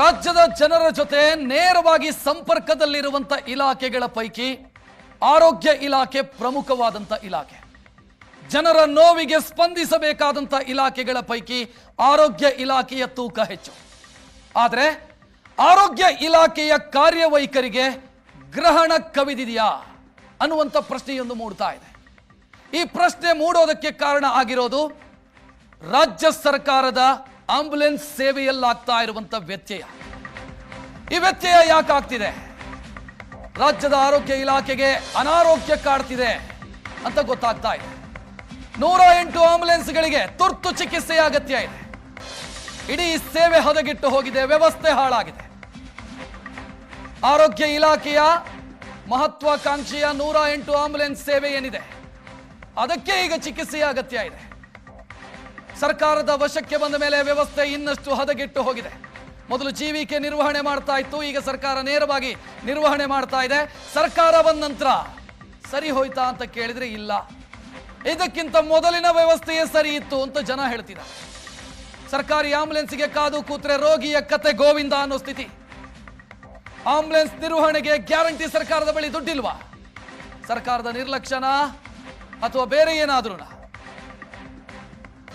ರಾಜ್ಯದ ಜನರ ಜೊತೆ ನೇರವಾಗಿ ಸಂಪರ್ಕದಲ್ಲಿರುವಂಥ ಇಲಾಖೆಗಳ ಪೈಕಿ ಆರೋಗ್ಯ ಇಲಾಖೆ ಪ್ರಮುಖವಾದಂಥ ಇಲಾಖೆ. ಜನರ ನೋವಿಗೆ ಸ್ಪಂದಿಸಬೇಕಾದಂಥ ಇಲಾಖೆಗಳ ಪೈಕಿ ಆರೋಗ್ಯ ಇಲಾಖೆಯ ತೂಕ ಹೆಚ್ಚು. ಆದರೆ ಆರೋಗ್ಯ ಇಲಾಖೆಯ ಕಾರ್ಯವೈಖರಿಗೆ ಗ್ರಹಣ ಕವಿದಿದೆಯಾ ಅನ್ನುವಂಥ ಪ್ರಶ್ನೆಯೊಂದು ಮೂಡ್ತಾ ಇದೆ. ಈ ಪ್ರಶ್ನೆ ಮೂಡೋದಕ್ಕೆ ಕಾರಣ ಆಗಿರೋದು ರಾಜ್ಯ ಸರ್ಕಾರದ ಆಂಬ್ಯುಲೆನ್ಸ್ ಸೇವೆಯಲ್ಲಾಗ್ತಾ ಇರುವಂತ ವ್ಯತ್ಯಯ. ಈ ವ್ಯತ್ಯಯ ಯಾಕೆ ಆಗ್ತಿದೆ ರಾಜ್ಯದ ಆರೋಗ್ಯ ಇಲಾಖೆಗೆ ಅನಾರೋಗ್ಯ ಕಾಡ್ತಿದೆ ಅಂತ ಗೊತ್ತಾಗ್ತಾ ಇದೆ. ನೂರ ಎಂಟು ಆಂಬುಲೆನ್ಸ್ಗಳಿಗೆ ತುರ್ತು ಚಿಕಿತ್ಸೆಯ ಅಗತ್ಯ ಇದೆ. ಇಡೀ ಸೇವೆ ಹದಗಿಟ್ಟು ಹೋಗಿದೆ, ವ್ಯವಸ್ಥೆ ಹಾಳಾಗಿದೆ. ಆರೋಗ್ಯ ಇಲಾಖೆಯ ಮಹತ್ವಾಕಾಂಕ್ಷೆಯ ನೂರ ಎಂಟು ಆಂಬುಲೆನ್ಸ್ ಸೇವೆ ಏನಿದೆ? ಅದಕ್ಕೆ ಈಗ ಚಿಕಿತ್ಸೆಯ ಅಗತ್ಯ ಇದೆ. ಸರ್ಕಾರದ ವಶಕ್ಕೆ ಬಂದ ಮೇಲೆ ವ್ಯವಸ್ಥೆ ಇನ್ನಷ್ಟು ಹದಗೆಟ್ಟು ಹೋಗಿದೆ. ಮೊದಲು ಜೀವಿಕೆ ನಿರ್ವಹಣೆ ಮಾಡ್ತಾ ಇತ್ತು, ಈಗ ಸರ್ಕಾರ ನೇರವಾಗಿ ನಿರ್ವಹಣೆ ಮಾಡ್ತಾ ಇದೆ. ಸರ್ಕಾರ ಬಂದ ನಂತರ ಸರಿ ಹೋಯ್ತಾ ಅಂತ ಕೇಳಿದ್ರೆ ಇಲ್ಲ. ಇದಕ್ಕಿಂತ ಮೊದಲಿನ ವ್ಯವಸ್ಥೆಯೇ ಸರಿ ಇತ್ತು ಅಂತ ಜನ ಹೇಳ್ತಿದ್ದಾರೆ. ಸರ್ಕಾರಿ ಆಂಬುಲೆನ್ಸ್ಗೆ ಕಾದು ಕೂತ್ರೆ ರೋಗಿಯ ಕತೆ ಗೋವಿಂದ ಅನ್ನೋ ಸ್ಥಿತಿ. ಆಂಬುಲೆನ್ಸ್ ನಿರ್ವಹಣೆಗೆ ಗ್ಯಾರಂಟಿ ಸರ್ಕಾರದ ಬಳಿ ದುಡ್ಡಿಲ್ವಾ? ಸರ್ಕಾರದ ನಿರ್ಲಕ್ಷ್ಯನಾ ಅಥವಾ ಬೇರೆ ಏನಾದ್ರೂ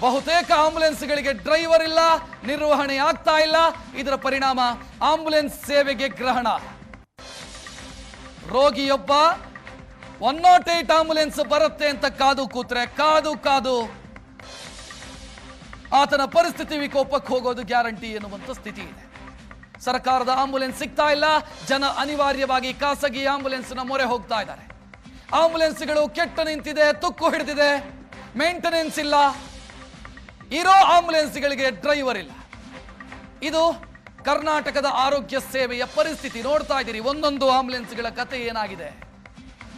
ಬಹುತೇಕ ಆಂಬುಲೆನ್ಸ್ಗಳಿಗೆ ಡ್ರೈವರ್ ಇಲ್ಲ, ನಿರ್ವಹಣೆ ಆಗ್ತಾ ಇಲ್ಲ. ಇದರ ಪರಿಣಾಮ ಆಂಬುಲೆನ್ಸ್ ಸೇವೆಗೆ ಗ್ರಹಣ. ರೋಗಿಯೊಬ್ಬ ಒನ್ ನಾಟ್ ಏಟ್ ಆಂಬುಲೆನ್ಸ್ ಬರುತ್ತೆ ಅಂತ ಕಾದು ಕೂತ್ರೆ ಕಾದು ಕಾದು ಆತನ ಪರಿಸ್ಥಿತಿ ವಿಕೋಪಕ್ಕೆ ಹೋಗೋದು ಗ್ಯಾರಂಟಿ ಎನ್ನುವಂತ ಸ್ಥಿತಿ ಇದೆ. ಸರ್ಕಾರದ ಆಂಬುಲೆನ್ಸ್ ಸಿಗ್ತಾ ಇಲ್ಲ, ಜನ ಅನಿವಾರ್ಯವಾಗಿ ಖಾಸಗಿ ಆಂಬುಲೆನ್ಸ್ನ ಮೊರೆ ಹೋಗ್ತಾ ಇದ್ದಾರೆ. ಆಂಬುಲೆನ್ಸ್ಗಳು ಕೆಟ್ಟು ನಿಂತಿದೆ, ತುಕ್ಕು ಹಿಡಿದಿದೆ, ಮೇಂಟೆನೆನ್ಸ್ ಇಲ್ಲ. ಇರೋ ಆಂಬುಲೆನ್ಸ್ಗಳಿಗೆ ಡ್ರೈವರ್ ಇಲ್ಲ. ಇದು ಕರ್ನಾಟಕದ ಆರೋಗ್ಯ ಸೇವೆಯ ಪರಿಸ್ಥಿತಿ. ನೋಡ್ತಾ ಇದ್ದೀರಿ, ಒಂದೊಂದು ಆಂಬುಲೆನ್ಸ್ಗಳ ಕತೆ ಏನಾಗಿದೆ?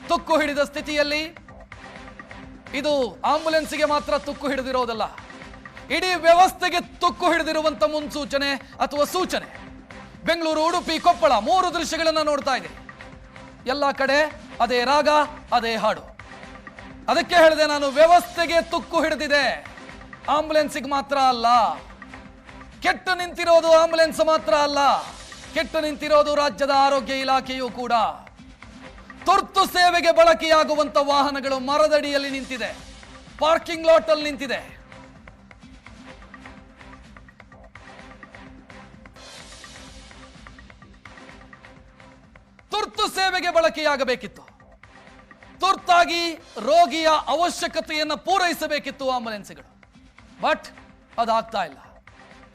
ತುಕ್ಕು ಹಿಡಿದ ಸ್ಥಿತಿಯಲ್ಲಿ ಇದು ಆಂಬುಲೆನ್ಸ್ಗೆ ಮಾತ್ರ ತುಕ್ಕು ಹಿಡಿದಿರೋದಲ್ಲ. ಇಡೀ ವ್ಯವಸ್ಥೆಗೆ ತುಕ್ಕು ಹಿಡಿದಿರುವಂತ ಮುನ್ಸೂಚನೆ ಅಥವಾ ಸೂಚನೆ. ಬೆಂಗಳೂರು, ಉಡುಪಿ, ಕೊಪ್ಪಳ ಮೂರು ದೃಶ್ಯಗಳನ್ನು ನೋಡ್ತಾ ಇದೆ ಎಲ್ಲ ಕಡೆ ಅದೇ ರಾಗ, ಅದೇ ಹಾಡು. ಅದಕ್ಕೆ ಹೇಳಿದೆ ನಾನು, ವ್ಯವಸ್ಥೆಗೆ ತುಕ್ಕು ಹಿಡಿದಿದೆ. ಆಂಬುಲೆನ್ಸಿಗೆ ಮಾತ್ರ ಅಲ್ಲ. ಕೆಟ್ಟು ನಿಂತಿರೋದು ಆಂಬುಲೆನ್ಸ್ ಮಾತ್ರ ಅಲ್ಲ. ಕೆಟ್ಟು ನಿಂತಿರೋದು ರಾಜ್ಯದ ಆರೋಗ್ಯ ಇಲಾಖೆಯೂ ಕೂಡ. ತುರ್ತು ಸೇವೆಗೆ ಬಳಕೆಯಾಗುವಂತ ವಾಹನಗಳು ಮರದಡಿಯಲ್ಲಿ ನಿಂತಿದೆ. ಪಾರ್ಕಿಂಗ್ ಲಾಟ್ ಅಲ್ಲಿ ನಿಂತಿದೆ. ತುರ್ತು ಸೇವೆಗೆ ಬಳಕೆಯಾಗಬೇಕಿತ್ತು. ತುರ್ತಾಗಿ ರೋಗಿಯ ಅವಶ್ಯಕತೆಯನ್ನು ಪೂರೈಸಬೇಕಿತ್ತು ಆಂಬುಲೆನ್ಸ್ಗಳು ಬಟ್ ಅದಾಗ್ತಾ ಇಲ್ಲ.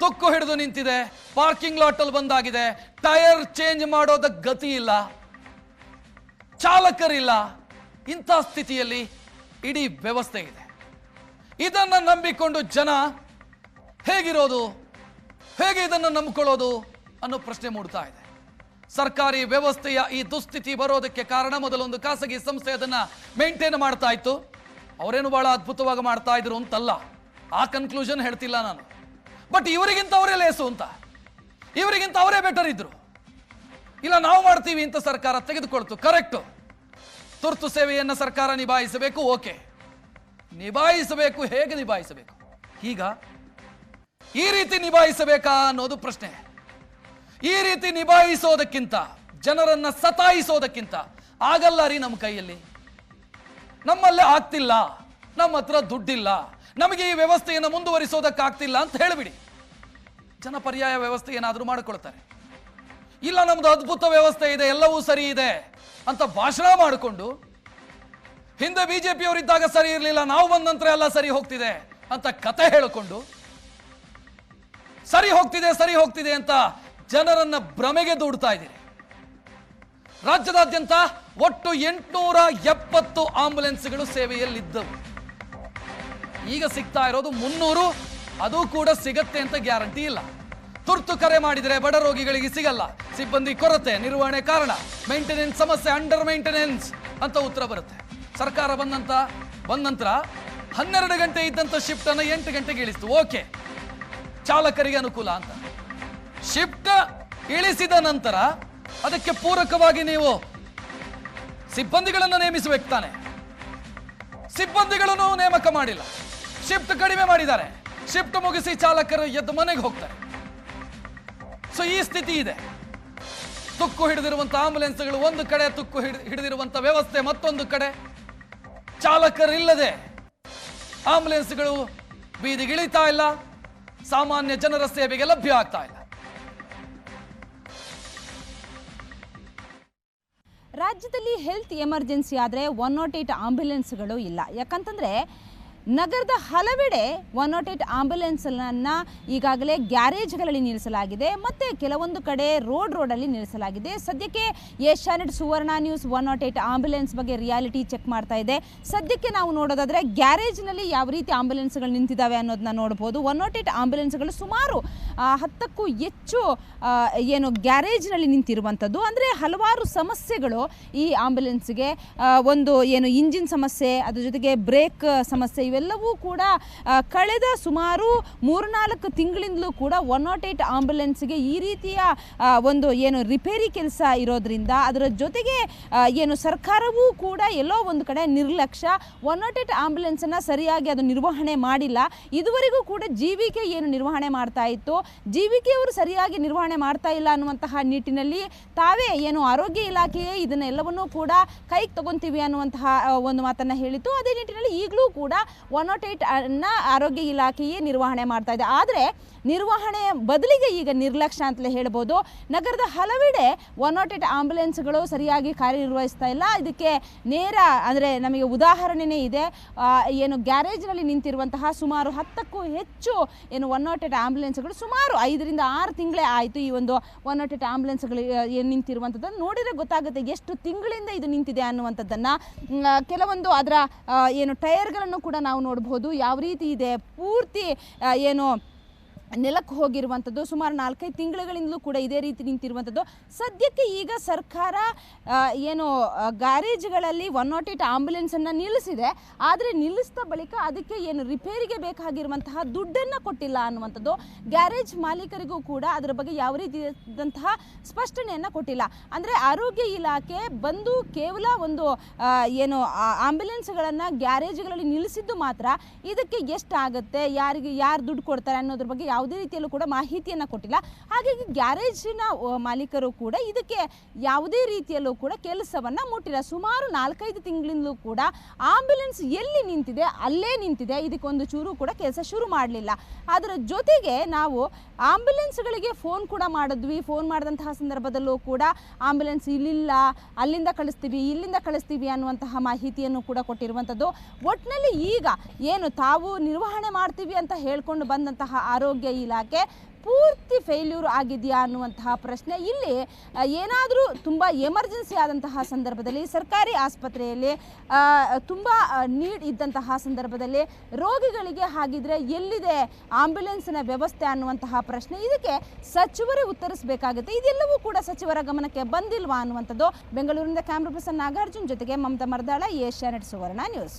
ತುಕ್ಕು ಹಿಡಿದು ನಿಂತಿದೆ, ಪಾರ್ಕಿಂಗ್ ಲಾಟಲ್ಲಿ ಬಂದಾಗಿದೆ, ಟೈರ್ ಚೇಂಜ್ ಮಾಡೋದಕ್ಕೆ ಗತಿ ಇಲ್ಲ, ಚಾಲಕರಿಲ್ಲ, ಇಂಥ ಸ್ಥಿತಿಯಲ್ಲಿ ಇಡೀ ವ್ಯವಸ್ಥೆ ಇದೆ. ಇದನ್ನು ನಂಬಿಕೊಂಡು ಜನ ಹೇಗಿರೋದು, ಹೇಗೆ ಇದನ್ನು ನಂಬಿಕೊಳ್ಳೋದು ಅನ್ನೋ ಪ್ರಶ್ನೆ ಮೂಡ್ತಾ ಇದೆ. ಸರ್ಕಾರಿ ವ್ಯವಸ್ಥೆಯ ಈ ದುಸ್ಥಿತಿ ಬರೋದಕ್ಕೆ ಕಾರಣ ಮೊದಲೊಂದು ಖಾಸಗಿ ಸಂಸ್ಥೆ ಅದನ್ನು ಮೇಂಟೈನ್ ಮಾಡ್ತಾ ಇತ್ತು. ಅವರೇನು ಬಹಳ ಅದ್ಭುತವಾಗಿ ಮಾಡ್ತಾ ಇದ್ರು ಅಂತಲ್ಲ. ಆ ಕನ್ಕ್ಲೂಷನ್ ಹೇಳ್ತಿಲ್ಲ ನಾನು. ಬಟ್ ಇವರಿಗಿಂತ ಅವರೇ ಲೇಸು ಅಂತ. ಇವರಿಗಿಂತ ಅವರೇ ಬೆಟರ್ ಇದ್ರು. ಇಲ್ಲ, ನಾವು ಮಾಡ್ತೀವಿ ಅಂತ ಸರ್ಕಾರ ತೆಗೆದುಕೊಳ್ತು. ಕರೆಕ್ಟು ತುರ್ತು ಸೇವೆಯನ್ನು ಸರ್ಕಾರ ನಿಭಾಯಿಸಬೇಕು ಓಕೆ ನಿಭಾಯಿಸಬೇಕು, ಹೇಗೆ ನಿಭಾಯಿಸಬೇಕು? ಈಗ ಈ ರೀತಿ ನಿಭಾಯಿಸಬೇಕಾ ಅನ್ನೋದು ಪ್ರಶ್ನೆ. ಈ ರೀತಿ ನಿಭಾಯಿಸೋದಕ್ಕಿಂತ, ಜನರನ್ನ ಸತಾಯಿಸೋದಕ್ಕಿಂತ ಆಗಲ್ಲ ರೀ ನಮ್ಮ ಕೈಯಲ್ಲಿ. ನಮ್ಮಲ್ಲೇ ಆಗ್ತಿಲ್ಲ. ನಮ್ಮ ಹತ್ರ ದುಡ್ಡಿಲ್ಲ. ನಮಗೆ ಈ ವ್ಯವಸ್ಥೆಯನ್ನು ಮುಂದುವರಿಸೋದಕ್ಕಾಗ್ತಿಲ್ಲ ಅಂತ ಹೇಳಿಬಿಡಿ. ಜನ ಪರ್ಯಾಯ ವ್ಯವಸ್ಥೆ ಏನಾದರೂ ಮಾಡಿಕೊಳ್ತಾರೆ. ಇಲ್ಲ, ನಮ್ದು ಅದ್ಭುತ ವ್ಯವಸ್ಥೆ ಇದೆ, ಎಲ್ಲವೂ ಸರಿ ಇದೆ ಅಂತ ಭಾಷಣ ಮಾಡಿಕೊಂಡು, ಹಿಂದೆ ಬಿಜೆಪಿಯವರಿದ್ದಾಗ ಸರಿ ಇರಲಿಲ್ಲ, ನಾವು ಬಂದ ನಂತರ ಎಲ್ಲ ಸರಿ ಹೋಗ್ತಿದೆ ಅಂತ ಕತೆ ಹೇಳಿಕೊಂಡು, ಸರಿ ಹೋಗ್ತಿದೆ ಸರಿ ಹೋಗ್ತಿದೆ ಅಂತ ಜನರನ್ನ ಭ್ರಮೆಗೆ ದೂಡ್ತಾ ಇದ್ದೀರಿ. ರಾಜ್ಯದಾದ್ಯಂತ ಒಟ್ಟು ಎಂಟುನೂರ ಎಪ್ಪತ್ತು ಆಂಬುಲೆನ್ಸ್ಗಳು ಸೇವೆಯಲ್ಲಿದ್ದವು. ಈಗ ಸಿಗ್ತಾ ಇರೋದು ಮುನ್ನೂರು. ಅದು ಕೂಡ ಸಿಗತ್ತೆ ಅಂತ ಗ್ಯಾರಂಟಿ ಇಲ್ಲ. ತುರ್ತು ಕರೆ ಮಾಡಿದರೆ ಬಡ ರೋಗಿಗಳಿಗೆ ಸಿಗಲ್ಲ. ಸಿಬ್ಬಂದಿ ಕೊರತೆ, ನಿರ್ವಹಣೆ ಕಾರಣ. ಮೇಂಟೆನೆನ್ಸ್ ಸಮಸ್ಯೆ ಅಂಡರ್ ಮೇಂಟೆನೆನ್ಸ್ ಅಂತ ಉತ್ತರ ಬರುತ್ತೆ. ಸರ್ಕಾರ ಬಂದಂತ, ಬಂದ ನಂತರ ಹನ್ನೆರಡು ಗಂಟೆ ಇದ್ದಂತ ಶಿಫ್ಟ್ ಅನ್ನು ಎಂಟು ಗಂಟೆಗೆ ಇಳಿಸ್ತು. ಓಕೆ ಚಾಲಕರಿಗೆ ಅನುಕೂಲ ಅಂತ. ಶಿಫ್ಟ್ ಇಳಿಸಿದ ನಂತರ ಅದಕ್ಕೆ ಪೂರಕವಾಗಿ ನೀವು ಸಿಬ್ಬಂದಿಗಳನ್ನು ನೇಮಿಸಬೇಕು ತಾನೆ. ಸಿಬ್ಬಂದಿಗಳನ್ನು ನೇಮಕ ಮಾಡಿಲ್ಲ. ಶಿಫ್ಟ್ ಕಡಿಮೆ ಮಾಡಿದ್ದಾರೆ. ಶಿಫ್ಟ್ ಮುಗಿಸಿ ಚಾಲಕರು ಎದ್ದು ಮನೆಗೆ ಹೋಗ್ತಾರೆ. ಸೊ ಈ ಸ್ಥಿತಿ ಇದೆ. ತುಕ್ಕು ಹಿಡಿದಿರುವಂತಹ ಆಂಬುಲೆನ್ಸ್ಗಳು ಒಂದು ಕಡೆ, ತುಕ್ಕು ಹಿಡಿದಿರುವಂತಹ ಹಿಡಿದಿರುವಂತ ವ್ಯವಸ್ಥೆ ಮತ್ತೊಂದು ಕಡೆ. ಚಾಲಕರಿಲ್ಲದೆ ಆಂಬುಲೆನ್ಸ್ಗಳು ಬೀದಿಗಿಳಿತಾ ಇಲ್ಲ. ಸಾಮಾನ್ಯ ಜನರ ಸೇವೆಗೆ ಲಭ್ಯ ಆಗ್ತಾ ಇಲ್ಲ. ರಾಜ್ಯದಲ್ಲಿ ಹೆಲ್ತ್ ಎಮರ್ಜೆನ್ಸಿ ಆದರೆ ಒನ್ ನಾಟ್ ಏಟ್ ಆಂಬ್ಯುಲೆನ್ಸ್ಗಳು ಇಲ್ಲ. ಯಾಕಂತಂದರೆ ನಗರದ ಹಲವೆಡೆ ಒನ್ ನಾಟ್ ಏಯ್ಟ್ ಆಂಬ್ಯುಲೆನ್ಸನ್ನು ಈಗಾಗಲೇ ಗ್ಯಾರೇಜ್ಗಳಲ್ಲಿ ನಿಲ್ಲಿಸಲಾಗಿದೆ. ಮತ್ತು ಕೆಲವೊಂದು ಕಡೆ ರೋಡ್ ರೋಡಲ್ಲಿ ನಿಲ್ಲಿಸಲಾಗಿದೆ. ಸದ್ಯಕ್ಕೆ Asianet Suvarna news one nought eight ambulance ಬಗ್ಗೆ ರಿಯಾಲಿಟಿ ಚೆಕ್ ಮಾಡ್ತಾ ಇದೆ. ಸದ್ಯಕ್ಕೆ ನಾವು ನೋಡೋದಾದರೆ ಗ್ಯಾರೇಜ್ನಲ್ಲಿ ಯಾವ ರೀತಿ ಆಂಬ್ಯುಲೆನ್ಸ್ಗಳು ನಿಂತಿದ್ದಾವೆ ಅನ್ನೋದನ್ನ ನೋಡ್ಬೋದು. ಒನ್ ನಾಟ್ ಏಟ್ ಆಂಬ್ಯುಲೆನ್ಸ್ಗಳು ಸುಮಾರು ಹತ್ತಕ್ಕೂ ಹೆಚ್ಚು ಏನು ಗ್ಯಾರೇಜ್ನಲ್ಲಿ ನಿಂತಿರುವಂಥದ್ದು. ಅಂದರೆ ಹಲವಾರು ಸಮಸ್ಯೆಗಳು ಈ ಆಂಬ್ಯುಲೆನ್ಸ್ಗೆ ಒಂದು ಏನು ಇಂಜಿನ್ ಸಮಸ್ಯೆ, ಅದ್ರ ಜೊತೆಗೆ ಬ್ರೇಕ್ ಸಮಸ್ಯೆ ಇವೆಲ್ಲವೂ ಕೂಡ ಕಳೆದ ಸುಮಾರು ಮೂರ್ನಾಲ್ಕು ತಿಂಗಳಿಂದಲೂ ಕೂಡ ಒನ್ ನಾಟ್ ಏಟ್ ಆಂಬ್ಯುಲೆನ್ಸ್ಗೆ ಈ ರೀತಿಯ ಒಂದು ಏನು ರಿಪೇರಿ ಕೆಲಸ ಇರೋದ್ರಿಂದ ಅದರ ಜೊತೆಗೆ ಏನು ಸರ್ಕಾರವೂ ಕೂಡ ಎಲ್ಲೋ ಒಂದು ಕಡೆ ನಿರ್ಲಕ್ಷ್ಯ. ಒನ್ ನಾಟ್ ಏಟ್ ಆಂಬ್ಯುಲೆನ್ಸನ್ನು ಸರಿಯಾಗಿ ಅದು ನಿರ್ವಹಣೆ ಮಾಡಿಲ್ಲ. ಇದುವರೆಗೂ ಕೂಡ ಜೀವಿಕೆ ಏನು ನಿರ್ವಹಣೆ ಮಾಡ್ತಾ ಇತ್ತು. ಜೀವಿಕೆಯವರು ಸರಿಯಾಗಿ ನಿರ್ವಹಣೆ ಮಾಡ್ತಾ ಇಲ್ಲ ಅನ್ನುವಂತಹ ನಿಟ್ಟಿನಲ್ಲಿ ತಾವೇ ಏನು ಆರೋಗ್ಯ ಇಲಾಖೆಯೇ ಇದನ್ನೆಲ್ಲವನ್ನೂ ಕೂಡ ಕೈಗೆ ತಗೊಂತೀವಿ ಅನ್ನುವಂತಹ ಒಂದು ಮಾತನ್ನು ಹೇಳಿತ್ತು. ಅದೇ ನಿಟ್ಟಿನಲ್ಲಿ ಈಗಲೂ ಕೂಡ ಒನ್ ನಾಟ್ ಏಯ್ಟ್ ಅನ್ನ ಆರೋಗ್ಯ ಇಲಾಖೆಯೇ ನಿರ್ವಹಣೆ ಮಾಡ್ತಾ ಇದೆ. ಆದರೆ ನಿರ್ವಹಣೆ ಬದಲಿಗೆ ಈಗ ನಿರ್ಲಕ್ಷ್ಯ ಅಂತಲೇ ಹೇಳ್ಬೋದು. ನಗರದ ಹಲವೆಡೆ ಒನ್ ನಾಟ್ ಏಟ್ ಆಂಬ್ಯುಲೆನ್ಸ್ಗಳು ಸರಿಯಾಗಿ ಕಾರ್ಯನಿರ್ವಹಿಸ್ತಾ ಇಲ್ಲ. ಇದಕ್ಕೆ ನೇರ ಅಂದರೆ ನಮಗೆ ಉದಾಹರಣೆನೇ ಇದೆ. ಏನು ಗ್ಯಾರೇಜ್ನಲ್ಲಿ ನಿಂತಿರುವಂತಹ ಸುಮಾರು ಹತ್ತಕ್ಕೂ ಹೆಚ್ಚು ಏನು ಒನ್ ನಾಟ್ ಏಟ್ ಆಂಬ್ಯುಲೆನ್ಸ್ಗಳು ಸುಮಾರು ಐದರಿಂದ ಆರು ತಿಂಗಳೇ ಆಯಿತು ಈ ಒಂದು ಒನ್ ನಾಟ್ ಏಟ್ ಆಂಬ್ಯುಲೆನ್ಸ್ಗಳು ಏನು ನಿಂತಿರುವಂಥದ್ದನ್ನು ನೋಡಿದರೆ ಗೊತ್ತಾಗುತ್ತೆ ಎಷ್ಟು ತಿಂಗಳಿಂದ ಇದು ನಿಂತಿದೆ ಅನ್ನುವಂಥದ್ದನ್ನು. ಕೆಲವೊಂದು ಅದರ ಏನು ಟೈರ್ಗಳನ್ನು ಕೂಡ ನಾವು ನೋಡಬಹುದು ಯಾವ ರೀತಿ ಇದೆ? ಪೂರ್ತಿ ಏನು ನೆಲಕ್ಕೆ ಹೋಗಿರುವಂಥದ್ದು, ಸುಮಾರು ನಾಲ್ಕೈದು ತಿಂಗಳುಗಳಿಂದಲೂ ಕೂಡ ಇದೇ ರೀತಿ ನಿಂತಿರುವಂಥದ್ದು. ಸದ್ಯಕ್ಕೆ ಈಗ ಸರ್ಕಾರ ಏನು ಗ್ಯಾರೇಜ್ಗಳಲ್ಲಿ ಒನ್ ನಾಟ್ ಏಟ್ ಆಂಬ್ಯುಲೆನ್ಸನ್ನು ನಿಲ್ಲಿಸಿದೆ. ಆದರೆ ನಿಲ್ಲಿಸಿದ ಬಳಿಕ ಅದಕ್ಕೆ ಏನು ರಿಪೇರಿಗೆ ಬೇಕಾಗಿರುವಂತಹ ದುಡ್ಡನ್ನು ಕೊಟ್ಟಿಲ್ಲ ಅನ್ನುವಂಥದ್ದು ಗ್ಯಾರೇಜ್ ಮಾಲೀಕರಿಗೂ ಕೂಡ ಅದರ ಬಗ್ಗೆ ಯಾವ ರೀತಿಯಾದಂತಹ ಸ್ಪಷ್ಟನೆಯನ್ನು ಕೊಟ್ಟಿಲ್ಲ. ಅಂದರೆ ಆರೋಗ್ಯ ಇಲಾಖೆ ಬಂದು ಕೇವಲ ಒಂದು ಏನು ಆಂಬ್ಯುಲೆನ್ಸ್ಗಳನ್ನು ಗ್ಯಾರೇಜ್ಗಳಲ್ಲಿ ನಿಲ್ಲಿಸಿದ್ದು ಮಾತ್ರ. ಇದಕ್ಕೆ ಎಷ್ಟಾಗುತ್ತೆ? ಯಾರಿಗೆ, ಯಾರು ದುಡ್ಡು ಕೊಡ್ತಾರೆ ಅನ್ನೋದ್ರ ಬಗ್ಗೆ ಯಾವುದೇ ರೀತಿಯಲ್ಲೂ ಕೂಡ ಮಾಹಿತಿಯನ್ನು ಕೊಟ್ಟಿಲ್ಲ. ಹಾಗಾಗಿ ಗ್ಯಾರೇಜಿನ ಮಾಲೀಕರು ಕೂಡ ಇದಕ್ಕೆ ಯಾವುದೇ ರೀತಿಯಲ್ಲೂ ಕೂಡ ಕೆಲಸವನ್ನು ಮುಟ್ಟಿಲ್ಲ. ಸುಮಾರು ನಾಲ್ಕೈದು ತಿಂಗಳಿಂದಲೂ ಕೂಡ ಆಂಬ್ಯುಲೆನ್ಸ್ ಎಲ್ಲಿ ನಿಂತಿದೆ, ಅಲ್ಲೇ ನಿಂತಿದೆ, ಇದಕ್ಕೊಂದು ಚೂರು ಕೂಡ ಕೆಲಸ ಶುರು ಮಾಡಲಿಲ್ಲ. ಅದರ ಜೊತೆಗೆ ನಾವು ಆಂಬ್ಯುಲೆನ್ಸ್ಗಳಿಗೆ ಫೋನ್ ಕೂಡ ಮಾಡಿದ್ವಿ. ಫೋನ್ ಮಾಡಿದಂತಹ ಸಂದರ್ಭದಲ್ಲೂ ಕೂಡ ಆಂಬ್ಯುಲೆನ್ಸ್ ಇಲ್ಲಿಲ್ಲ, ಅಲ್ಲಿಂದ ಕಳಿಸ್ತೀವಿ, ಇಲ್ಲಿಂದ ಕಳಿಸ್ತೀವಿ ಅನ್ನುವಂತಹ ಮಾಹಿತಿಯನ್ನು ಕೂಡ ಕೊಟ್ಟಿರುವಂಥದ್ದು. ಒಟ್ಟಿನಲ್ಲಿ ಈಗ ಏನು ತಾವು ನಿರ್ವಹಣೆ ಮಾಡ್ತೀವಿ ಅಂತ ಹೇಳ್ಕೊಂಡು ಬಂದಂತಹ ಆರೋಗ್ಯ ಇಲಾಖೆ ಪೂರ್ತಿ ಫೇಲ್ಯೂರ್ ಆಗಿದೆಯಾ ಅನ್ನುವಂತಹ ಪ್ರಶ್ನೆ ಇಲ್ಲಿ ಏನಾದರೂ ತುಂಬ ಎಮರ್ಜೆನ್ಸಿ ಆದಂತಹ ಸಂದರ್ಭದಲ್ಲಿ, ಸರ್ಕಾರಿ ಆಸ್ಪತ್ರೆಯಲ್ಲಿ ತುಂಬ ನೀಡ್ ಇದ್ದಂತಹ ಸಂದರ್ಭದಲ್ಲಿ ರೋಗಿಗಳಿಗೆ ಹಾಗಿದ್ರೆ ಎಲ್ಲಿದೆ ಆಂಬ್ಯುಲೆನ್ಸ್ನ ವ್ಯವಸ್ಥೆ ಅನ್ನುವಂತಹ ಪ್ರಶ್ನೆ. ಇದಕ್ಕೆ ಸಚಿವರೇ ಉತ್ತರಿಸಬೇಕಾಗುತ್ತೆ. ಇದೆಲ್ಲವೂ ಕೂಡ ಸಚಿವರ ಗಮನಕ್ಕೆ ಬಂದಿಲ್ವಾ ಅನ್ನುವಂಥದ್ದು ಬೆಂಗಳೂರಿನಿಂದ ಕ್ಯಾಮ್ರಾ ಪರ್ಸನ್ ನಾಗಾರ್ಜುನ್ ಜೊತೆಗೆ ಮಮತಾ ಮರ್ದಾಳ ಏಷ್ಯಾನೆಟ್ ಸುವರ್ಣ ನ್ಯೂಸ್.